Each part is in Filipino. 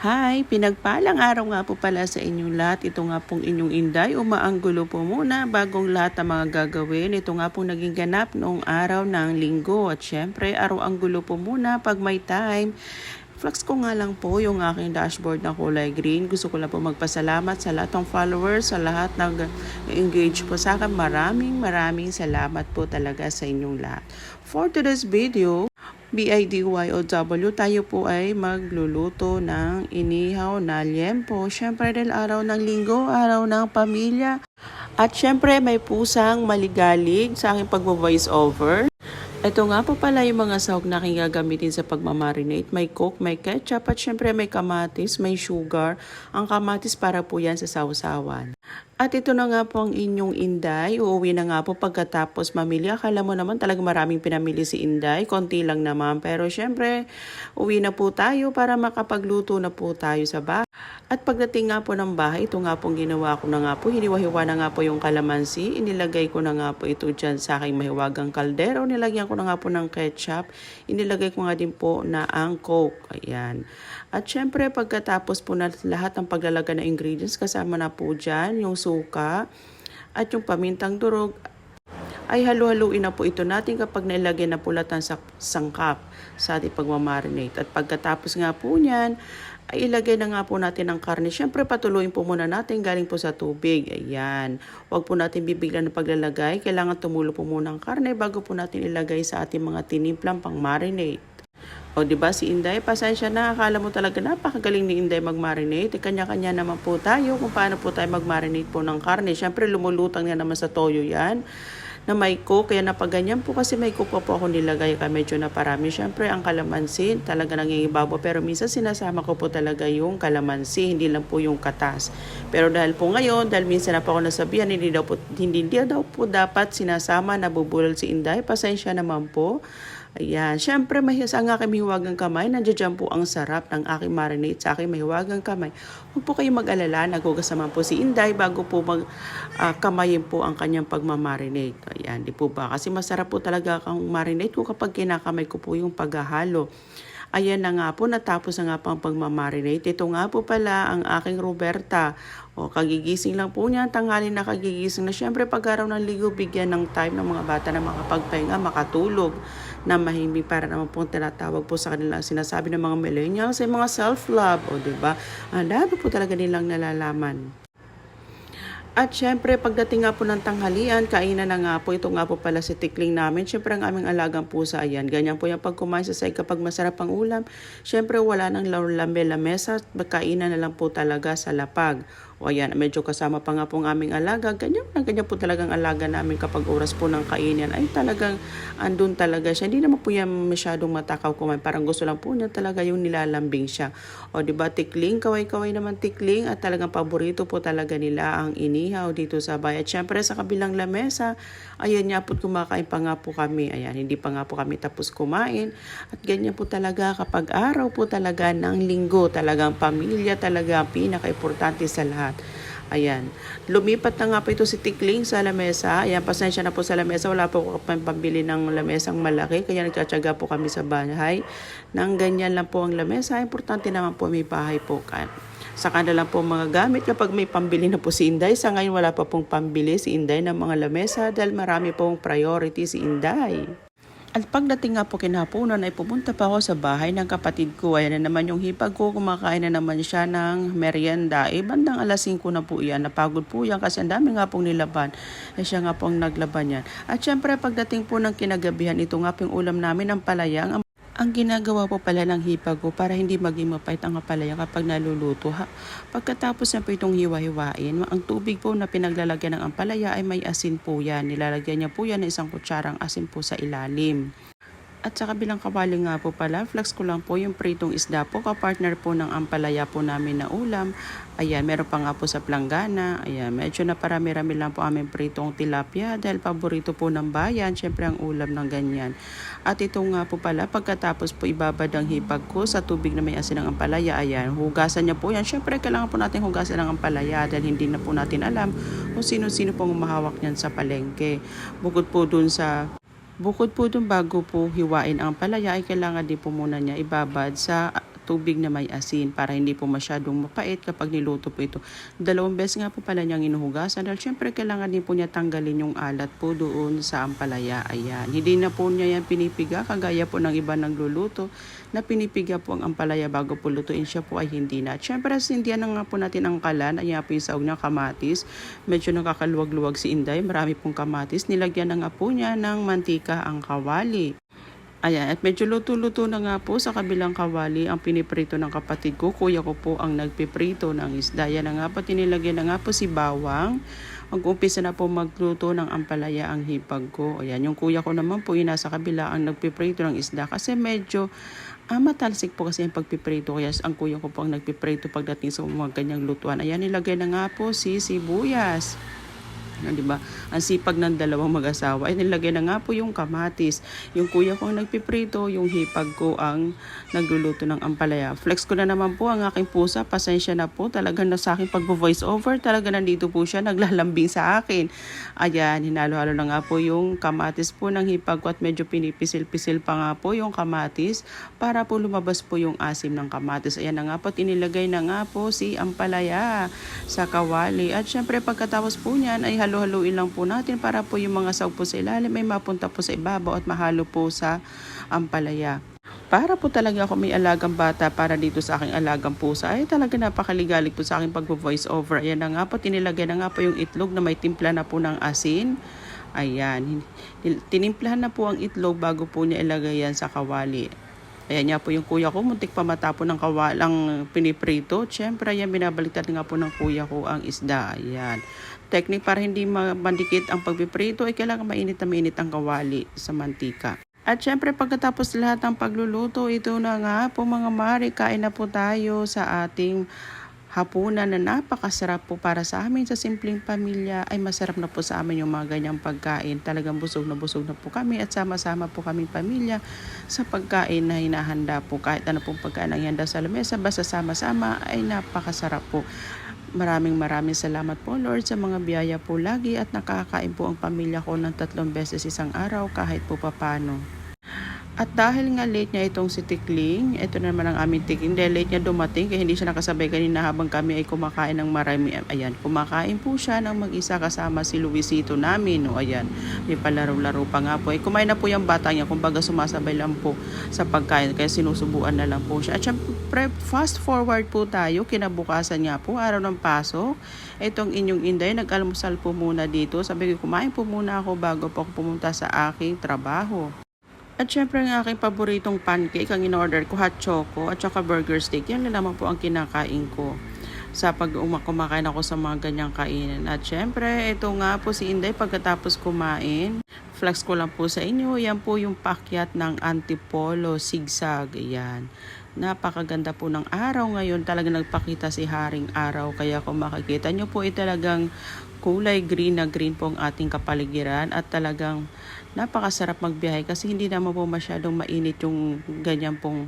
Hi, pinagpalang araw nga po pala sa inyong lahat. Ito nga pong inyong inday. Umaanggulo po muna bagong lahat ng mga gagawin. Ito nga pong naging ganap noong araw ng linggo. At syempre, araw ang gulo po muna pag may time. Flex ko nga lang po yung aking dashboard na kulay green. Gusto ko lang po magpasalamat sa lahat ng followers, sa lahat ng engage po sa akin. Maraming maraming salamat po talaga sa inyong lahat. For today's video, BIDYOW, tayo po ay magluluto ng inihaw na liempo. Siyempre dahil araw ng linggo, araw ng pamilya. At siyempre may pusang maligalig sa aking pagbo-voice over. Ito nga po pala yung mga sahog na aking gagamitin sa pagmamarinate. May coke, may ketchup, at syempre may kamatis, may sugar. Ang kamatis para po yan sa sausawan. At ito na nga po ang inyong Inday. Uuwi na nga po pagkatapos mamili. Akala mo naman talaga maraming pinamili si Inday. Konti lang naman. Pero syempre, uwi na po tayo para makapagluto na po tayo sa bahay. At pagdating nga po ng bahay, ito nga pong ginawa ko na nga po. Hiniwa-hiwa na nga po yung kalamansi. Inilagay ko na nga po ito dyan sa aking mahiwagang kaldero. Nilagyan ko na nga po ng ketchup. Inilagay ko nga din po na ang coke. Ayan. At syempre, pagkatapos po na lahat ng paglalagay ng ingredients, kasama na po dyan yung suka at yung pamintang durog ay halu-haluin na po ito natin kapag nailagay na po lahat ng sangkap sa ating pagmamarinate. At pagkatapos nga po niyan, ay ilagay na nga po natin ang karne. Siyempre patuloyin po muna natin galing po sa tubig. Ayan. Huwag po natin bibiglan ng paglalagay. Kailangan tumulo po muna ang karne bago po natin ilagay sa ating mga tinimplang pang marinate. O, di ba si Inday, pasensya na. Akala mo talaga napakagaling ni Inday mag-marinate. Eh, Kanya-kanya naman po tayo kung paano po tayo mag-marinate po ng karne. Siyempre, lumulutang nga naman sa toyo yan na may coke. Kaya napaganyan po kasi may coke pa po ako nilagay kaya medyo na parami. Siyempre, ang kalamansi talaga nangingibabaw. Pero minsan sinasama ko po talaga yung kalamansi, hindi lang po yung katas. Pero dahil po ngayon, dahil minsan na po ako nasabihan, hindi daw po, hindi, hindi daw po dapat sinasama, nabubulol si Inday. Pasensya naman po. Ayan. Siyempre, mahis ang aking mahiwagang kamay. Nandiyan po ang sarap ng aking marinate sa aking mahiwagang kamay. Huwag po kayong mag-alala. Nagugas po si Inday bago po mag ah, kamayin po ang kanyang pagmamarinate. Ayan, di po ba? Kasi masarap po talaga kang marinate ko kapag kinakamay ko po yung paghahalo. Ayan na nga po, natapos na nga po ang pagmamarinate. Ito nga po pala ang aking Roberta. O, kagigising lang po niya, tanghali na kagigising na. Siyempre, pag araw ng ligo, bigyan ng time ng mga bata na makapagpahinga, makatulog, na mahimik para naman po tinatawag po sa kanila sinasabi ng mga millennials ay mga self-love. O, di ba? Ang dami po talaga nilang nalalaman. At syempre, pagdating nga po ng tanghalian, kainan na nga po. Ito nga po pala si tikling namin. Syempre, ang aming alagang pusa, ayan. Ganyan po yung pag kumain sa side kapag masarap ang ulam. Syempre, wala nang lambe-lamesa. Kainan na lang po talaga sa lapag. O ayan, medyo kasama pa nga po ang aming alaga. Ganyan na ganyan po talagang alaga namin kapag oras po ng kainin. Ay talagang andun talaga siya. Hindi naman po yan masyadong matakaw kumain. Parang gusto lang po niya talaga yung nilalambing siya. O di ba tikling, kaway-kaway naman tikling. At talagang paborito po talaga nila ang inihaw dito sa bahay. At syempre sa kabilang lamesa, ayan niya po kumakain pa nga po kami. Ayan, hindi pa nga po kami tapos kumain. At ganyan po talaga kapag araw po talaga ng linggo. Talagang pamilya talaga pinaka-importante sa lahat. Ayan. Lumipat na nga po ito si Tikling sa lamesa. Ayan, pasensya na po sa lamesa. Wala po ako pambili ng lamesang malaki. Kaya nagtsatsaga po kami sa bahay. Nang ganyan lang po ang lamesa. Importante naman po may bahay po. ka- Sa kanila po mga gamit kapag may pambili na po si Inday. Sa ngayon wala pa pong pambili si Inday ng mga lamesa dahil marami pong priority si Inday. At pagdating nga po kinapunan ay pumunta pa ako sa bahay ng kapatid ko. Ayan na naman yung hipag ko. Kumakain na naman siya ng merienda. Eh, bandang alas 5 na po yan. Napagod po yan kasi ang dami nga pong nilaban. Eh, siya nga pong naglaban yan. At syempre pagdating po ng kinagabihan, ito nga po yung ulam namin ng palayang. Ang ginagawa po pala ng hipag ko para hindi maging mapait ang kapalaya kapag naluluto. Ha? Pagkatapos na po itong hiwa-hiwain, ang tubig po na pinaglalagyan ng ampalaya ay may asin po yan. Nilalagyan niya po yan ng isang kutsarang asin po sa ilalim. At sa kabilang kawali nga po pala, flex ko lang po yung pritong isda po, kapartner po ng ampalaya po namin na ulam. Ayan, meron pa nga po sa planggana. Ayan, medyo na parami-rami lang po aming pritong tilapia dahil paborito po ng bayan, syempre ang ulam ng ganyan. At ito nga po pala, pagkatapos po ibabad ang hipag ko sa tubig na may asin ng ampalaya, ayan, hugasan niya po yan. Syempre, kailangan po natin hugasan ng ampalaya dahil hindi na po natin alam kung sino-sino pong umahawak niyan sa palengke. Bukod po dun sa Bukod po dun bago po hiwain ang palaya ay kailangan din po muna niya ibabad sa tubig na may asin para hindi po masyadong mapait kapag niluto po ito. Dalawang beses nga po pala niyang inuhugasan dahil syempre kailangan din po niya tanggalin yung alat po doon sa ampalaya. Ayan. Hindi na po niya yan pinipiga kagaya po ng iba nagluluto na pinipiga po ang ampalaya bago po lutuin siya po ay hindi na. Syempre sindihan na nga po natin ang kalan. Ayan po yung saog ng kamatis. Medyo nakakaluwag-luwag si Inday. Marami pong kamatis. Nilagyan na nga po niya ng mantika ang kawali. Ayan, at medyo luto-luto na nga po sa kabilang kawali ang piniprito ng kapatid ko. Kuya ko po ang nagpiprito ng isda. Yan na nga po, tinilagyan na nga po si bawang. Mag-umpisa na po magluto ng ampalaya ang hipag ko. Ayan, yung kuya ko naman po, yung nasa kabila ang nagpiprito ng isda. Kasi medyo ah, matalsik po kasi yung pagpiprito. Kaya ang kuya ko po ang nagpiprito pagdating sa mga ganyang lutuan. Ayan, nilagay na nga po si sibuyas. Yan, di ba? Ang sipag ng dalawang mag-asawa. Ay, nilagay na nga po yung kamatis. Yung kuya ko ang nagpiprito, yung hipag ko ang nagluluto ng ampalaya. Flex ko na naman po ang aking pusa. Pasensya na po. Talagang na sa akin pag-voice over. Talaga nandito po siya. Naglalambing sa akin. Ayan, hinalo-halo na nga po yung kamatis po ng hipag ko at medyo pinipisil-pisil pa nga po yung kamatis para po lumabas po yung asim ng kamatis. Ayan na nga po, tinilagay na nga po si ampalaya sa kawali. At syempre pagkatapos po niyan ay halo-haluin lang po natin para po yung mga saw po sa ilalim ay mapunta po sa ibabaw at mahalo po sa ampalaya. Para po talaga ako may alagang bata para dito sa aking alagang pusa ay talaga napakaligalig po sa aking pag-voice over. Ayan na nga po, tinilagay na nga po yung itlog na may timpla na po ng asin. Ayan, tinimplahan na po ang itlog bago po niya ilagay yan sa kawali. Ayan niya po yung kuya ko, muntik pa matapon ng kawalang piniprito. Siyempre, ayan, binabaliktad nga po ng kuya ko ang isda. Ayan. Technique para hindi ma- mandikit ang pagpiprito ay kailangan mainit na mainit ang kawali sa mantika. At syempre pagkatapos lahat ng pagluluto, ito na nga po mga mari, kain na po tayo sa ating hapunan na napakasarap po para sa amin sa simpleng pamilya ay masarap na po sa amin yung mga ganyang pagkain. Talagang busog na busog na po kami at sama-sama po kaming pamilya sa pagkain na hinahanda po. Kahit ano pong pagkain ang ihanda sa lamesa, basta sama-sama ay napakasarap po. Maraming maraming salamat po Lord sa mga biyaya po lagi at nakakain po ang pamilya ko ng tatlong beses isang araw kahit po papano. At dahil nga late niya itong si Tikling, ito na naman ang aming Tikling, dahil late niya dumating, kaya hindi siya nakasabay kanina habang kami ay kumakain ng marami. Ayan, kumakain po siya ng mag-isa kasama si Luisito namin. O ayan, may palaro-laro pa nga po. Eh, kumain na po yung bata niya, kumbaga sumasabay lang po sa pagkain, kaya sinusubuan na lang po siya. At syempre, fast forward po tayo, kinabukasan nga po, araw ng pasok. Itong inyong inday, nag-almusal po muna dito. Sabi ko, kumain po muna ako bago po ako pumunta sa aking trabaho. At syempre ang aking paboritong pancake, ang in-order ko, hot choco at saka burger steak. Yan na naman po ang kinakain ko sa pag uma- kumakain ako sa mga ganyang kainan. At syempre, ito nga po si Inday pagkatapos kumain. Flex ko lang po sa inyo. Yan po yung pakyat ng Antipolo Sigsag. Yan. Napakaganda po ng araw ngayon. Talaga nagpakita si Haring Araw. Kaya kung makikita nyo po ay talagang kulay green na green po ang ating kapaligiran. At talagang napakasarap magbiyahe kasi hindi naman po masyadong mainit yung ganyan pong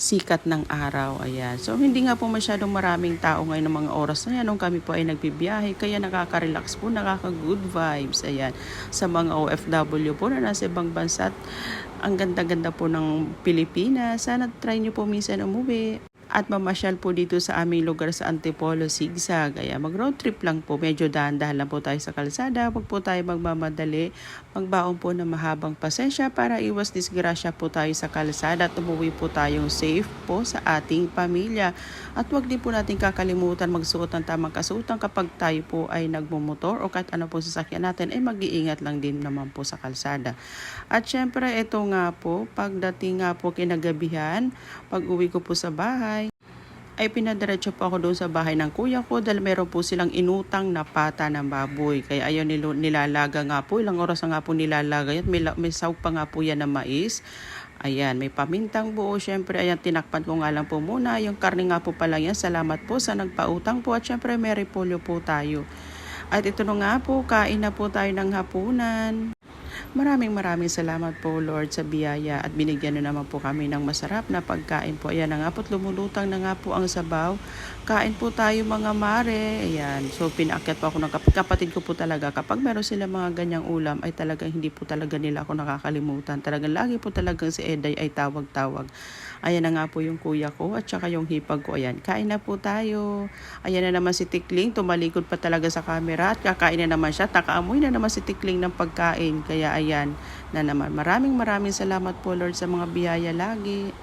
sikat ng araw. Ayan. So, hindi nga po masyadong maraming tao ngayon ng mga oras na yan nung kami po ay nagbibiyahe. Kaya nakaka-relax po, nakaka-good vibes. Ayan. Sa mga OFW po na nasa ibang bansa. At ang ganda-ganda po ng Pilipinas. Sana try nyo po minsan umuwi at mamasyal po dito sa aming lugar sa Antipolo, Sigsag. Kaya mag-road trip lang po. Medyo dahan-dahan lang po tayo sa kalsada. Huwag po tayo magmamadali. Magbaon po ng mahabang pasensya para iwas disgrasya po tayo sa kalsada at umuwi po tayong safe po sa ating pamilya. At huwag din po natin kakalimutan magsuot ng tamang kasuotan kapag tayo po ay nagmumotor o kahit ano po sasakyan natin ay mag-iingat lang din naman po sa kalsada. At syempre ito nga po, pagdating nga po kinagabihan, pag uwi ko po sa bahay, ay pinadiretso po ako doon sa bahay ng kuya ko dahil meron po silang inutang na pata ng baboy. Kaya ayaw nilo, nilalaga nga po. Ilang oras nga po nilalaga yan. May, may saw pa nga po yan na mais. Ayan, may pamintang buo. Siyempre, ayan, tinakpan ko nga lang po muna. Yung karne nga po pala yan. Salamat po sa nagpautang po. At siyempre, may repolyo po tayo. At ito na nga po, kain na po tayo ng hapunan. Maraming maraming salamat po Lord sa biyaya at binigyan na naman po kami ng masarap na pagkain po. Ayan na nga po, lumulutang na nga po ang sabaw. Kain po tayo mga mare. Ayan, so pinaakyat po ako ng kap- kapatid ko po talaga. Kapag meron sila mga ganyang ulam ay talagang hindi po talaga nila ako nakakalimutan. Talagang lagi po talagang si Eday ay tawag-tawag. Ayan na nga po yung kuya ko at saka yung hipag ko. Ayan, kain na po tayo. Ayan na naman si Tikling, tumalikod pa talaga sa camera at kakain na naman siya. Takaamoy na naman si Tikling ng pagkain. Kaya Ayan na naman. Maraming maraming salamat po Lord sa mga biyaya lagi.